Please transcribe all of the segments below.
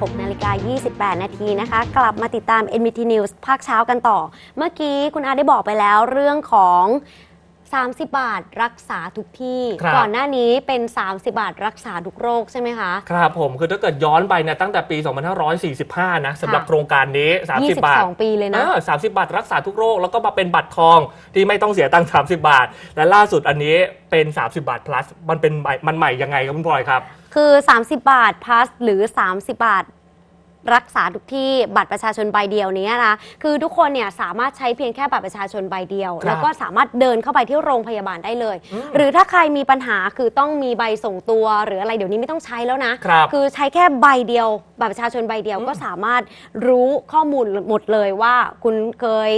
6นาฬิกา28 นาทีนะคะ กลับมาติดตาม NBT News ภาคเช้ากันต่อ เมื่อกี้คุณอาได้บอกไปแล้วเรื่องของ 30 บาทรักษาทุกที่ ครับ ก่อนหน้านี้เป็น 30 บาทรักษาทุกโรคใช่ไหมคะ ครับผมคือถ้าเกิดย้อนไปเนี่ยตั้งแต่ปี 2545 นะสำหรับค่ะ โครงการนี้ 30 บาท 22 ปีเลยนะเออ30บาทรักษาทุกโรค แล้วก็มาเป็นบัตรทองที่ไม่ต้องเสียตังค์30บาท และล่าสุดอันนี้เป็น 30 บาท plus มันเป็นใหม่มันใหม่ยังไงครับคุณพลอยครับ คือ 30 บาท plus หรือ 30 บาท รักษาทุกที่บัตรประชาชนใบเดียวนี้นะคือทุกคนเนี่ยสามารถใช้เพียงแค่บัตรประชาชนใบเดียวครับแล้วก็สามารถเดินเข้าไปที่โรงพยาบาลได้เลยอืมหรือถ้าใครมีปัญหาคือต้องมีใบส่งตัว หรืออะไรเดี๋ยวนี้ไม่ต้องใช้แล้วนะครับอใช้แค่ใบเดียว บัตรประชาชนใบเดียวอืมก็สามารถรู้ข้อมูลหมดเลยว่า คุณเคย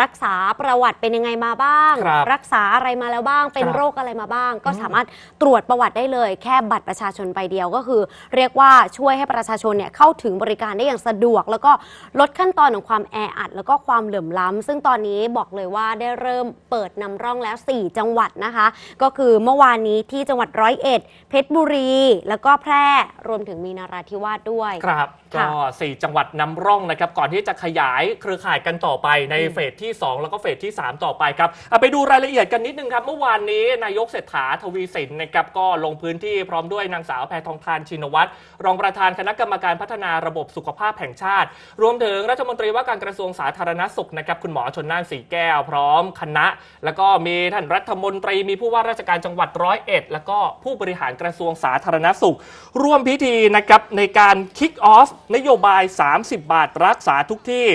รักษาประวัติเป็นยังไงมาบ้าง ครับรักษาอะไรมาแล้วบ้าง เป็นครับโรคอะไรมาบ้าง ก็อืมสามารถตรวจประวัติได้เลย แค่บัตรประชาชนใบเดียวก็คือ เรียกว่าช่วยให้ประชาชนเนี่ยเข้าถึงบริการได้อย่างสะดวก แล้วก็ลดขั้นตอนของความแออัด แล้วก็ความเหลื่อมล้ำซึ่งตอนนี้บอกเลยว่าได้เริ่มเปิดนำร่องแล้ว 4 จังหวัดนะคะ ก็คือเมื่อวานนี้ที่จังหวัดร้อยเอ็ดเพชรบุรี แล้วก็แพร่รวมถึงมีนาราธิวาสด้วย ครับค่ะ ก็ 4 จังหวัดนำร่องนะครับ ก่อนที่จะขยายเครือข่ายกันต่อไปในอืมเฟสที่ 2 แล้วก็เฟสที่ 3 ต่อไปครับเอาไปดูรายละเอียดกันนิดนึงครับ เมื่อวานนี้นายกเศรษฐาทวีสินนะครับก็ลงพื้นที่พร้อมด้วยนางสาวแพทองทานชินวัตรรองประธานคณะกรรมการพัฒนาระบบสุขภาพแห่งชาติ รวมถึงรัฐมนตรีว่าการกระทรวงสาธารณสุขนะครับคุณหมอชนน่านสีแก้วพร้อมคณะ แล้วก็มีท่านรัฐมนตรีมีผู้ว่าราชการจังหวัดร้อยเอ็ดแล้วก็ผู้บริหารกระทรวงสาธารณสุข ร่วมพิธีนะครับในการคิกออฟนโยบาย 30 บาทรักษาทุกที่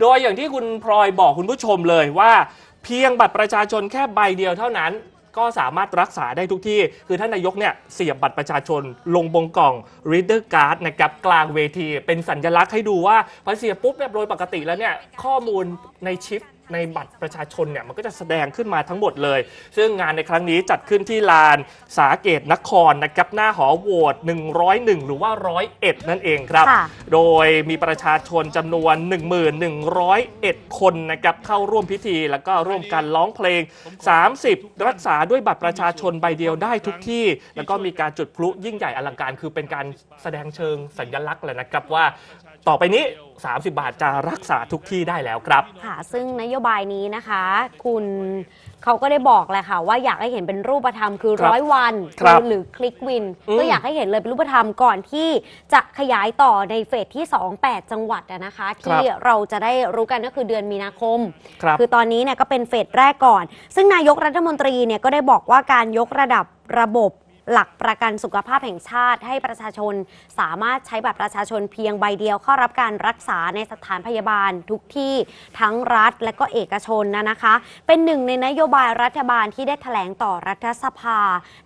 โดยอย่างที่คุณพลอยบอกคุณผู้ชมเลยว่า เพียงบัตรประชาชนแค่ใบเดียวเท่านั้นก็สามารถรักษาได้ทุกที่ คือท่านนายกเนี่ยเสียบบัตรประชาชนลงบงกล่อง reader card นะครับกลางเวที เป็นสัญลักษณ์ให้ดูว่าพอเสียบปุ๊บเนี่ยโดยปกติแล้วเนี่ยข้อมูลในชิป ในบัตรประชาชนเนี่ยมันก็จะแสดงขึ้นมาทั้งหมดเลย ซึ่งงานในครั้งนี้จัดขึ้นที่ลานสาเกตนครนะครับหน้าหอโหวต101 หรือว่า 101 นั่นเองครับ ค่ะ โดยมีประชาชนจำนวน1101 คนนะครับเข้าร่วมพิธี แล้วก็ร่วมกันร้องเพลง 30 รักษาด้วยบัตรประชาชนใบเดียวได้ทุกที่ แล้วก็มีการจุดพลุยิ่งใหญ่อลังการ คือเป็นการแสดงเชิงสัญลักษณ์เลยนะครับว่า ต่อไปนี้ 30 บาทจะรักษาทุกที่ได้แล้วครับ ค่ะซึ่งนโยบายนี้นะคะ คุณเขาก็ได้บอกแหละค่ะ ว่าอยากให้เห็นเป็นรูปธรรมคือครับร้อยวันครับหรือคลิกวิน อืมก็อยากให้เห็นเลยเป็นรูปธรรมก่อนที่จะขยายต่อในเฟสที่ 2 8 จังหวัดอะนะคะ ที่เราจะได้รู้กันก็คือเดือนมีนาคมครับคือตอนนี้เนี่ยก็เป็นเฟสแรกก่อน ซึ่งนายกรัฐมนตรีเนี่ยก็ได้บอกว่าการยกระดับระบบ หลักประกันสุขภาพแห่งชาติ ให้ประชาชนสามารถใช้บัตรประชาชนเพียงใบเดียวเข้ารับการรักษาในสถานพยาบาลทุกที่ทั้งรัฐและก็เอกชนนะนะคะ เป็นหนึ่งในนโยบายรัฐบาลที่ได้แถลงต่อรัฐสภา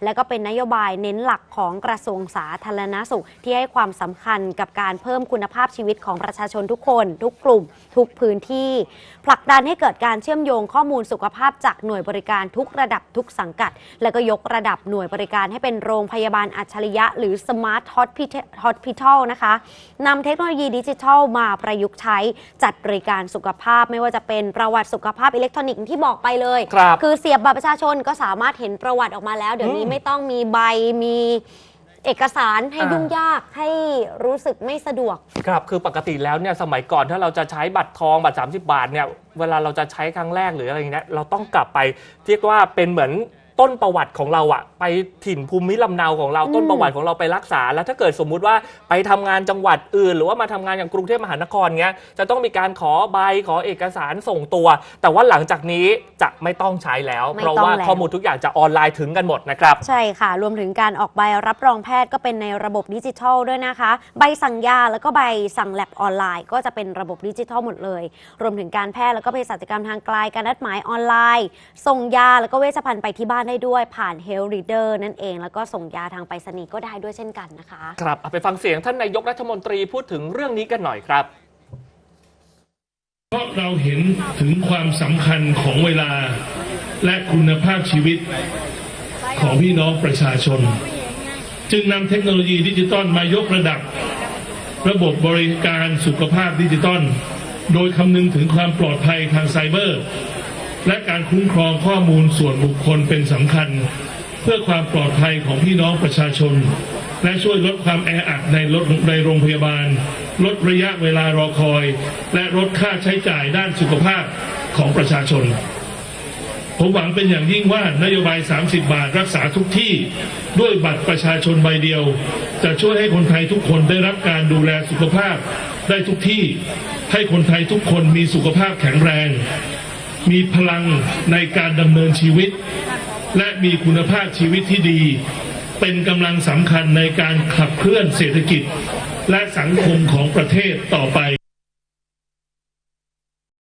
และก็เป็นนโยบายเน้นหลักของกระทรวงสาธารณสุข ที่ให้ความสำคัญกับการเพิ่มคุณภาพชีวิตของประชาชนทุกคน ทุกกลุ่ม ทุกพื้นที่ ผลักดันให้เกิดการเชื่อมโยงข้อมูลสุขภาพจากหน่วยบริการทุกระดับทุกสังกัด แล้วก็ยกระดับหน่วยบริการให้เป็นโรงพยาบาลอัจฉริยะ หรือ Smart Hospital นะคะนำเทคโนโลยีดิจิทัลมาประยุกต์ใช้จัดบริการสุขภาพ ไม่ว่าจะเป็นประวัติสุขภาพอิเล็กทรอนิกส์ที่บอกไปเลยครับคือเสียบบัตรประชาชนก็สามารถเห็นประวัติออกมาแล้ว เดี๋ยวนี้อืมไม่ต้องมีใบมีเอกสารให้อ่ายุ่ยุ่งยากให้รู้สึกไม่สะดวก ครับ คือปกติแล้วเนี่ยสมัยก่อนถ้าเราจะใช้บัตรทองบัตร 30 บาทเนี่ยเวลาเราจะใช้ครั้งแรกหรืออะไรอย่างเงี้ยเราต้องกลับไปเรียกว่าเป็นเหมือน ต้นประวัติของเราอะไปถิ่นภูมิลำเนาของเราอืมต้นประวัติของเราไปรักษา แล้วถ้าเกิดสมมุติว่าไปทำงานจังหวัดอื่น หรือว่ามาทำงานอย่างกรุงเทพมหานครเงี้ยจะต้องมีการขอใบขอเอกสารส่งตัว แต่ว่าหลังจากนี้จะไม่ต้องใช้แล้ว ไม่เพราะต้องว่าแล้ว ข้อมูลทุกอย่างจะออนไลน์ถึงกันหมดนะครับ ใช่ค่ะ รวมถึงการออกใบรับรองแพทย์ก็เป็นในระบบดิจิทัลด้วยนะคะ ใบสั่งยาแล้วก็ใบสั่งแลบออนไลน์ ก็จะเป็นระบบดิจิทัลหมดเลย รวมถึงการแพทย์แล้วก็เภสัชกรรมทางไกลการนัดหมายออนไลน์ ส่งยาแล้วก็เวชภัณฑ์ไปที่บ้านได้ด้วยผ่าน Health Reader นั่นเอง แล้วก็ส่งยาทางไปรษณีย์ก็ได้ด้วยเช่นกันนะคะ ครับเอาไปฟังเสียงท่านนายกรัฐมนตรีพูดถึงเรื่องนี้กันหน่อยครับ เพราะเราเห็นถึงความสำคัญของเวลาและคุณภาพชีวิตของพี่น้องประชาชน จึงนำเทคโนโลยีดิจิตอลมายกระดับ ระบบบริการสุขภาพดิจิตอลโดยคำนึงถึงความปลอดภัยทางไซเบอร์ และการคุ้มครองข้อมูลส่วนบุคคลเป็นสำคัญ เพื่อความปลอดภัยของพี่น้องประชาชน และช่วยลดความแออัดในรถในโรงพยาบาล ลดระยะเวลารอคอย และลดค่าใช้จ่ายด้านสุขภาพของประชาชน ผมหวังเป็นอย่างยิ่งว่านโยบาย 30 บาทรักษาทุกที่ด้วยบัตรประชาชนใบเดียว จะช่วยให้คนไทยทุกคนได้รับการดูแลสุขภาพได้ทุกที่ ให้คนไทยทุกคนมีสุขภาพแข็งแรง มีพลังในการดำเนินชีวิต และมีคุณภาพชีวิตที่ดี เป็นกำลังสำคัญในการขับเคลื่อนเศรษฐกิจ และสังคมของประเทศต่อไป